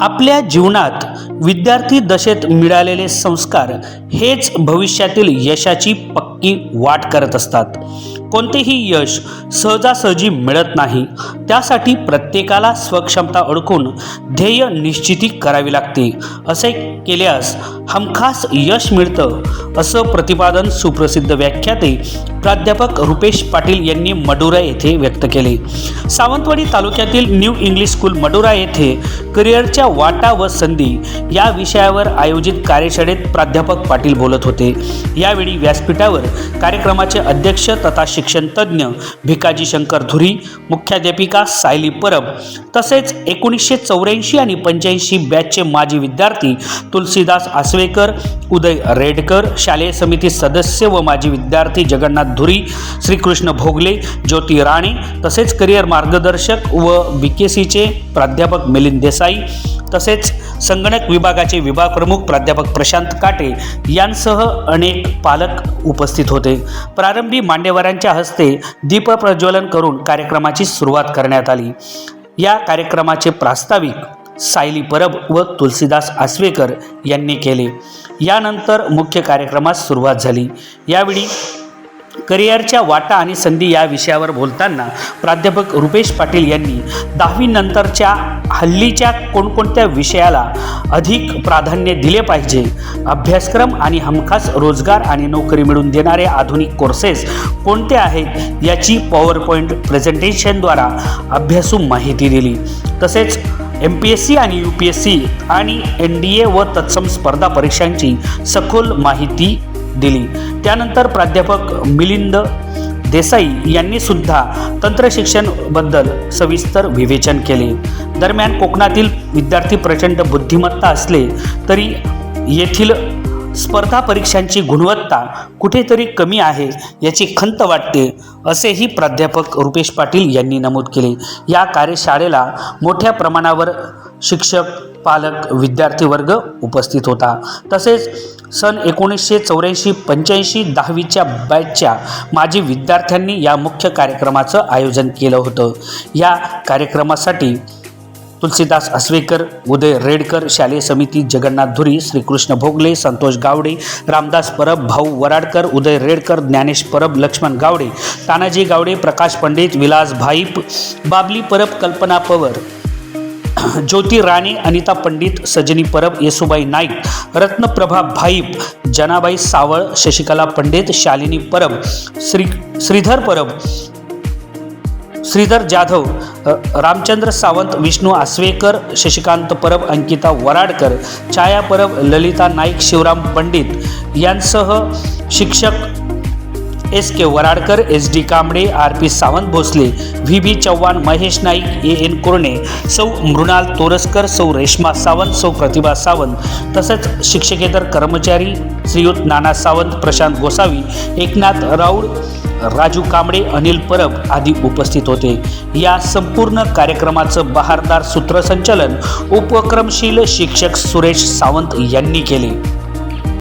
आपल्या जीवनात विद्यार्थी दशेत मिळालेले संस्कार हेच भविष्यातील यशाची पक्की की वाट करत असतात. कोणतेही यश सहजासहजी मिळत नाही. त्यासाठी प्रत्येकाला स्वक्षमता ओळखून ध्येय निश्चिती करावी लागते. असे केल्यास हमखास यश मिळतं असं प्रतिपादन सुप्रसिद्ध व्याख्याते प्राध्यापक रुपेश पाटील यांनी मडुरा येथे व्यक्त केले. सावंतवाडी तालुक्यातील न्यू इंग्लिश स्कूल मडुरा येथे करिअरच्या वाटा व संधी या विषयावर आयोजित कार्यशाळेत प्राध्यापक पाटील बोलत होते. यावेळी व्यासपीठावर कार्यक्रमाचे अध्यक्ष तथा शिक्षणतज्ज्ञ भिकाजी शंकर धुरी मुख्याध्यापिका सायली परब तसेच एकोणीसशे चौऱ्याऐंशी आणि पंच्याऐंशी बॅचचे माजी विद्यार्थी तुलसीदास आसवेकर उदय रेडकर शालेय समिती सदस्य व माजी विद्यार्थी जगन्नाथ धुरी श्रीकृष्ण भोगले ज्योती राणे तसेच करिअर मार्गदर्शक व बी के सीचे प्राध्यापक मिलिंद देसाई तसेच संगणक विभागाचे विभाग प्रमुख प्राध्यापक प्रशांत काटे यांसह अनेक पालक उपस्थित होते. प्रारंभी मान्यवरांच्या हस्ते दीपप्रज्वलन करून कार्यक्रमाची सुरुवात करण्यात आली. या कार्यक्रमाचे प्रास्ताविक सायली परब व तुलसीदास आसवेकर यांनी केले. यानंतर मुख्य कार्यक्रमास सुरुवात झाली. यावेळी करिअरच्या वाटा आणि संधी या विषयावर बोलताना प्राध्यापक रुपेश पाटील यांनी दहावीनंतरच्या हल्लीच्या कोणकोणत्या विषयाला अधिक प्राधान्य दिले पाहिजे? अभ्यासक्रम आणि हमखास रोजगार आणि नोकरी मिळवून देणारे आधुनिक कोर्सेस कोणते आहेत? याची पॉवर पॉईंट प्रेझेंटेशनद्वारा अभ्यासू माहिती दिली. तसेच एम पी एस सी आणि यू पी एस सी आणि एन डी ए व तत्सम स्पर्धा परीक्षांची सखोल माहिती दिली. त्यानंतर प्राध्यापक मिलिंद देसाई यांनी सुद्धा तंत्रशिक्षणबद्दल सविस्तर विवेचन केले. दरम्यान कोकणातील विद्यार्थी प्रचंड बुद्धिमत्ता असले तरी येथील स्पर्धा परीक्षांची गुणवत्ता कुठेतरी कमी आहे याची खंत वाटते. असेही प्राध्यापक रुपेश पाटील यांनी नमूद केले. या कार्यशाळेला मोठ्या प्रमाणावर शिक्षक पालक विद्यार्थी वर्ग उपस्थित होता. तसेच सन एकोणीसशे चौऱ्याऐंशी पंच्याऐंशी दहावीच्या बॅचच्या माजी विद्यार्थ्यांनी या मुख्य कार्यक्रमाचं आयोजन केलं होतं. या कार्यक्रमासाठी तुलसीदास असवेकर उदय रेडकर शालेय समिती जगन्नाथ धुरी श्रीकृष्ण भोगले संतोष गावडे रामदास परब भाऊ वराडकर उदय रेडकर ज्ञानेश परब लक्ष्मण गावडे तानाजी गावडे प्रकाश पंडित विलास भाईप बाबली परब कल्पना पवर ज्योती राणे अनिता पंडित सजनी परब येसुबाई नाईक रत्नप्रभा भाईप जनाबाई सावळ शशिकला पंडित शालिनी परब श्री श्रीधर परब श्रीधर जाधव रामचंद्र सावंत विष्णू आसवेकर शशिकांत परब अंकिता वराडकर छाया परब ललिता नाईक शिवराम पंडित यांसह शिक्षक S K Waradkar S D Kamble R P Sawant Bhosale V B Chavan Mahesh Naik A N Kurane सौ मृणाल तोरसकर सौ रेश्मा सावंत सौ प्रतिभा सावंत तसंच शिक्षकेतर कर्मचारी श्रीयुत नाना सावंत प्रशांत गोसावी एकनाथ राऊळ राजू कांबळे अनिल परब आदी उपस्थित होते. या संपूर्ण कार्यक्रमाचं बहारदार सूत्रसंचालन उपक्रमशील शिक्षक सुरेश सावंत यांनी केले.